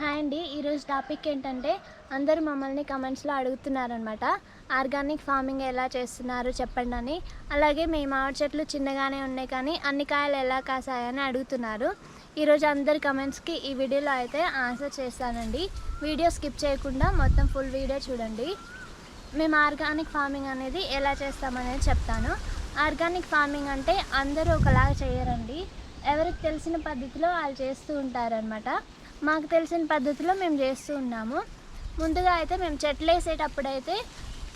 Hi అండి. ఈరోజు topic ఏంటంటే అందరూ మమ్మల్ని కమెంట్స్లో అడుగుతున్నారనమాట ఆర్గానిక్ ఫార్మింగ్ ఎలా చేస్తున్నారు చెప్పండి అని. అలాగే మీ మామిడి చెట్లు చిన్నగానే ఉన్నాయి కానీ అన్ని కాయలు ఎలా కాసాయని అడుగుతున్నారు. ఈరోజు అందరి కమెంట్స్కి ఈ వీడియోలో అయితే ఆన్సర్ చేస్తానండి. వీడియో స్కిప్ చేయకుండా మొత్తం ఫుల్ వీడియో చూడండి. మేము ఆర్గానిక్ ఫార్మింగ్ అనేది ఎలా చేస్తామనేది చెప్తాను. ఆర్గానిక్ ఫార్మింగ్ అంటే అందరూ ఒకలాగా చేయరండి. ఎవరికి తెలిసిన పద్ధతిలో వాళ్ళు చేస్తూ ఉంటారనమాట మాకు తెలిసిన పద్ధతిలో మేము చేస్తూ ఉన్నాము. ముందుగా అయితే మేము చెట్లు వేసేటప్పుడైతే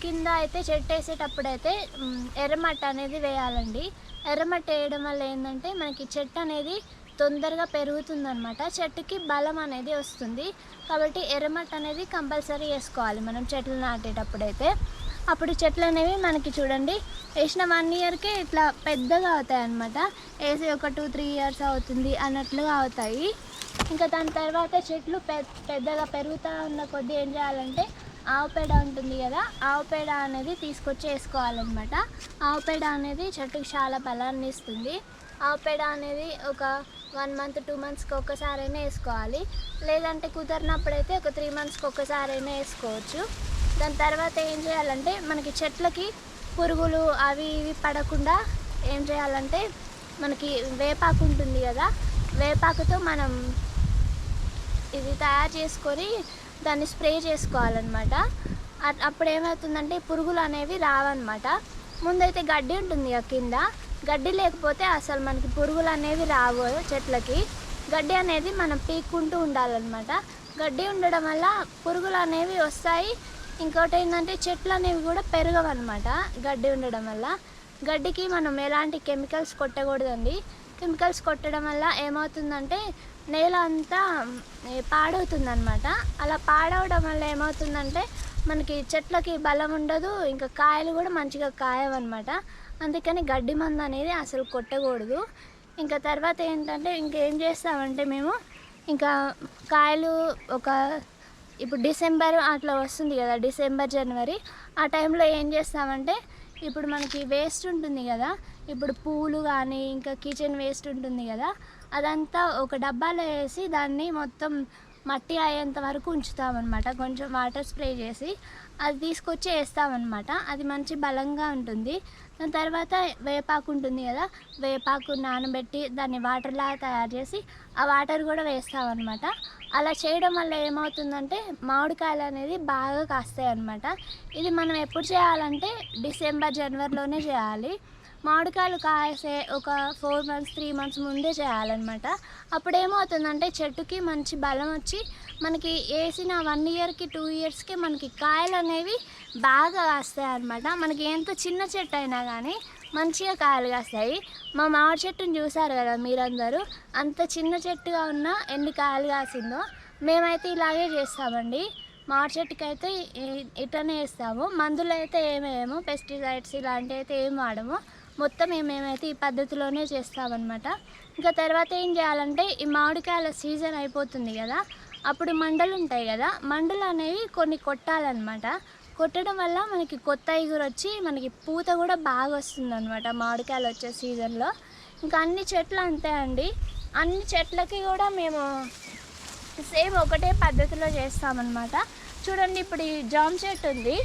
కింద అయితే చెట్టు వేసేటప్పుడైతే మ్, ఎర్రమట్టి అనేది వేయాలండి. ఎర్రమట్టి వేయడం వల్ల ఏంటంటే మనకి చెట్టు అనేది తొందరగా పెరుగుతుందనమాట చెట్టుకి బలం అనేది వస్తుంది. కాబట్టి ఎర్రమట్టి అనేది కంపల్సరీ వేసుకోవాలి మనం చెట్లు నాటేటప్పుడైతే. అప్పుడు చెట్లు అనేవి మనకి చూడండి వేసిన వన్ ఇయర్కే ఇట్లా పెద్దగా అవుతాయి అన్నమాట వేసి ఒక టూ త్రీ ఇయర్స్ అవుతుంది అన్నట్లుగా అవుతాయి. ఇంకా దాని తర్వాత చెట్లు పెద్ద పెద్దగా పెరుగుతూ ఉన్న కొద్దీ ఏం చేయాలంటే ఆవు పేడ ఉంటుంది కదా ఆవు పేడ అనేది తీసుకొచ్చి వేసుకోవాలన్నమాట. ఆవు పేడ అనేది చెట్టుకి చాలా బలాన్ని ఇస్తుంది. ఆవు పేడ అనేది ఒక వన్ మంత్ టూ మంత్స్కి ఒక్కసారైనా వేసుకోవాలి. లేదంటే కుదరినప్పుడైతే ఒక త్రీ మంత్స్కి ఒక్కసారైనా వేసుకోవచ్చు. దాని తర్వాత ఏం చేయాలంటే మనకి చెట్లకి పురుగులు అవి ఇవి పడకుండా ఏం చేయాలంటే మనకి వేపాకు ఉంటుంది కదా వేపాకుతో మనం ఇది తయారు చేసుకొని దాన్ని స్ప్రే చేసుకోవాలన్నమాట. అప్పుడు ఏమవుతుందంటే పురుగులు అనేవి రావన్నమాట. ముందైతే గడ్డి ఉంటుంది ఆ కింద. గడ్డి లేకపోతే అసలు మనకి పురుగులు అనేవి రావు చెట్లకి. గడ్డి అనేది మనం పీక్కుంటూ ఉండాలన్నమాట. గడ్డి ఉండడం వల్ల పురుగులు అనేవి వస్తాయి. ఇంకోటి ఏంటంటే చెట్లు అనేవి కూడా పెరగవన్నమాట గడ్డి ఉండడం వల్ల. గడ్డికి మనం ఎలాంటి కెమికల్స్ కొట్టకూడదండి. కెమికల్స్ కొట్టడం వల్ల ఏమవుతుందంటే నేల అంతా పాడవుతుందన్నమాట. అలా పాడవడం వల్ల ఏమవుతుందంటే మనకి చెట్లకి బలం ఉండదు ఇంకా కాయలు కూడా మంచిగా కాయవన్నమాట. అందుకని గడ్డి మందు అనేది అసలు కొట్టకూడదు. ఇంకా తర్వాత ఏంటంటే ఇంకేం చేస్తామంటే మేము ఇంకా కాయలు ఒక ఇప్పుడు డిసెంబర్ అట్లా వస్తుంది కదా డిసెంబర్ జనవరి. ఆ టైంలో ఏం చేస్తామంటే ఇప్పుడు మనకి వేస్ట్ ఉంటుంది కదా ఇప్పుడు పూలు కానీ ఇంకా కిచెన్ వేస్ట్ ఉంటుంది కదా అదంతా ఒక డబ్బాలో వేసి దాన్ని మొత్తం మట్టి అయ్యేంత వరకు ఉంచుతామన్నమాట. కొంచెం వాటర్ స్ప్రే చేసి అది తీసుకొచ్చి వేస్తామన్నమాట. అది మంచి బలంగా ఉంటుంది. దాని తర్వాత వేపాకు ఉంటుంది కదా వేపాకు నానబెట్టి దాన్ని వాటర్లాగా తయారు చేసి ఆ వాటర్ కూడా వేస్తామన్నమాట. అలా చేయడం వల్ల ఏమవుతుందంటే మామిడికాయలు అనేది బాగా కాస్తాయి అన్నమాట ఇది మనం ఎప్పుడు చేయాలంటే డిసెంబర్ జనవరిలోనే చేయాలి. మామిడికాయలు కాసే ఒక ఫోర్ మంత్స్ త్రీ మంత్స్ ముందే చేయాలన్నమాట. అప్పుడు ఏమవుతుందంటే చెట్టుకి మంచి బలం వచ్చి మనకి వేసిన వన్ ఇయర్కి టూ ఇయర్స్కి మనకి కాయలు అనేవి బాగా కాస్తాయి అన్నమాట మనకి ఎంత చిన్న చెట్టు అయినా కానీ మంచిగా కాయలు కాస్తాయి. మా మామిడి చెట్టుని చూసారు కదా మీరందరూ? అంత చిన్న చెట్టుగా ఉన్న ఎన్ని కాయలు కాసిందో మేమైతే ఇలాగే చేస్తామండి. మామిడి చెట్టుకి అయితే ఈ- ఇట్లనే వేస్తాము మందులు అయితే ఏమేమో పెస్టిసైడ్స్ ఇలాంటివి అయితే ఏం వాడము. మొత్తం మేమేమైతే ఈ పద్ధతిలోనే చేస్తామన్నమాట ఇంకా తర్వాత ఏం చేయాలంటే ఈ మామిడికాయల సీజన్ అయిపోతుంది కదా అప్పుడు మండలు ఉంటాయి కదా మండలు అనేవి కొన్ని కొట్టాలన్నమాట. కొట్టడం వల్ల మనకి కొత్త ఇగురు వచ్చి మనకి పూత కూడా బాగా వస్తుంది అనమాట మామిడికాయలు వచ్చే సీజన్లో. ఇంకా అన్ని చెట్లు అంతే అండి. అన్ని చెట్లకి కూడా మేము సేమ్ ఒకటే పద్ధతిలో చేస్తామన్నమాట. చూడండి ఇప్పుడు ఈ జామ చెట్టు ఉంది.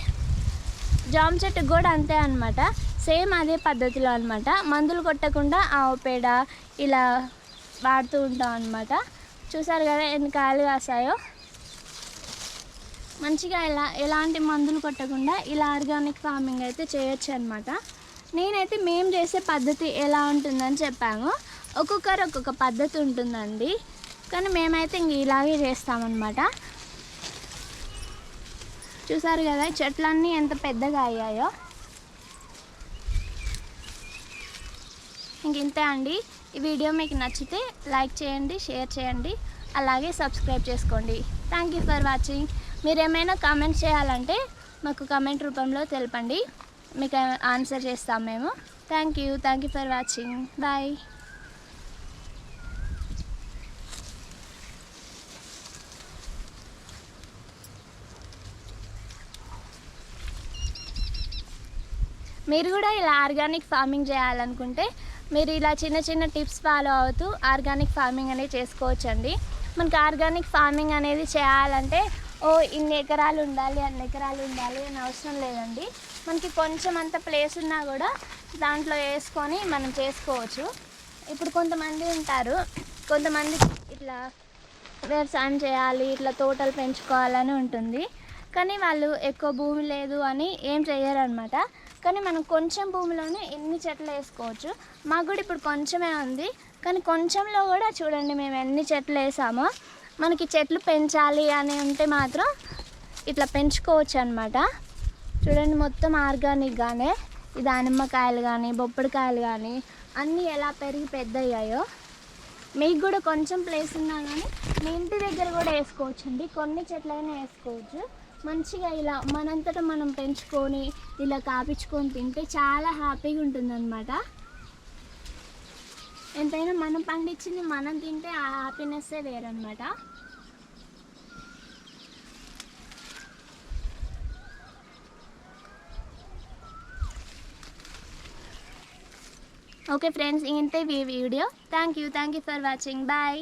జామ చెట్టుకు కూడా అంతే అనమాట సేమ్ అదే పద్ధతిలో అనమాట మందులు కొట్టకుండా ఆవు పేడ ఇలా వాడుతూ ఉంటాం అనమాట చూసారు కదా ఎన్ని కాయలు కాసాయో. మంచిగా ఎలా ఎలాంటి మందులు కొట్టకుండా ఇలా ఆర్గానిక్ ఫార్మింగ్ అయితే చేయొచ్చు అనమాట నేనైతే మేము చేసే పద్ధతి ఎలా ఉంటుందని చెప్పాము ఒక్కొక్కరు ఒక్కొక్క పద్ధతి ఉంటుందండి. కానీ మేమైతే ఇంక ఇలాగే చేస్తామన్నమాట చూసారు కదా చెట్లన్నీ ఎంత పెద్దగా అయ్యాయో. ఇంతే అండి. ఈ వీడియో మీకు నచ్చితే లైక్ చేయండి షేర్ చేయండి అలాగే సబ్స్క్రైబ్ చేసుకోండి. థ్యాంక్ యూ ఫర్ వాచింగ్ మీరు ఏమైనా కామెంట్ చేయాలంటే మాకు కామెంట్ రూపంలో తెలపండి. మీకు ఆన్సర్ చేస్తాం మేము. Thank you thank you for watching bye మీరు కూడా ఇలా ఆర్గానిక్ ఫార్మింగ్ చేయాలనుకుంటే మీరు ఇలా చిన్న చిన్న టిప్స్ ఫాలో అవుతూ ఆర్గానిక్ ఫార్మింగ్ అనేది చేసుకోవచ్చండి. మనకి ఆర్గానిక్ ఫార్మింగ్ అనేది చేయాలంటే ఓ ఇన్ని ఎకరాలు ఉండాలి అన్ని ఎకరాలు ఉండాలి అని అవసరం లేదండి. మనకి కొంచెం అంత ప్లేస్ ఉన్నా కూడా దాంట్లో వేసుకొని మనం చేసుకోవచ్చు. ఇప్పుడు కొంతమంది ఉంటారు కొంతమంది ఇట్లా వ్యవసాయం చేయాలి ఇట్లా తోటలు పెంచుకోవాలని ఉంటుంది. కానీ వాళ్ళు ఎక్కువ భూమి లేదు అని ఏం చేయరు అనమాట కానీ మనం కొంచెం భూమిలోనే ఎన్ని చెట్లు వేసుకోవచ్చు? మాకు కూడా ఇప్పుడు కొంచెమే ఉంది. కానీ కొంచెంలో కూడా చూడండి మేము ఎన్ని చెట్లు వేసామో. మనకి చెట్లు పెంచాలి అని ఉంటే మాత్రం ఇట్లా పెంచుకోవచ్చు అనమాట చూడండి మొత్తం ఆర్గానిక్గానే ఈ దానిమ్మకాయలు కానీ బొప్పడికాయలు కానీ అన్నీ ఎలా పెరిగి పెద్ద అయ్యాయో మీకు కూడా కొంచెం ప్లేస్ ఉన్నా కానీ మీ ఇంటి దగ్గర కూడా వేసుకోవచ్చు అండి కొన్ని చెట్లైనా వేసుకోవచ్చు. మంచిగా ఇలా మనంతటా మనం పెంచుకొని ఇలా కాపించుకొని తింటే చాలా హ్యాపీగా ఉంటుందన్నమాట. ఎంతైనా మనం పండించింది మనం తింటే ఆ హ్యాపీనెస్సే వేరనమాట ఓకే ఫ్రెండ్స్ ఇంతే ఈ video. Thank you thank you for watching bye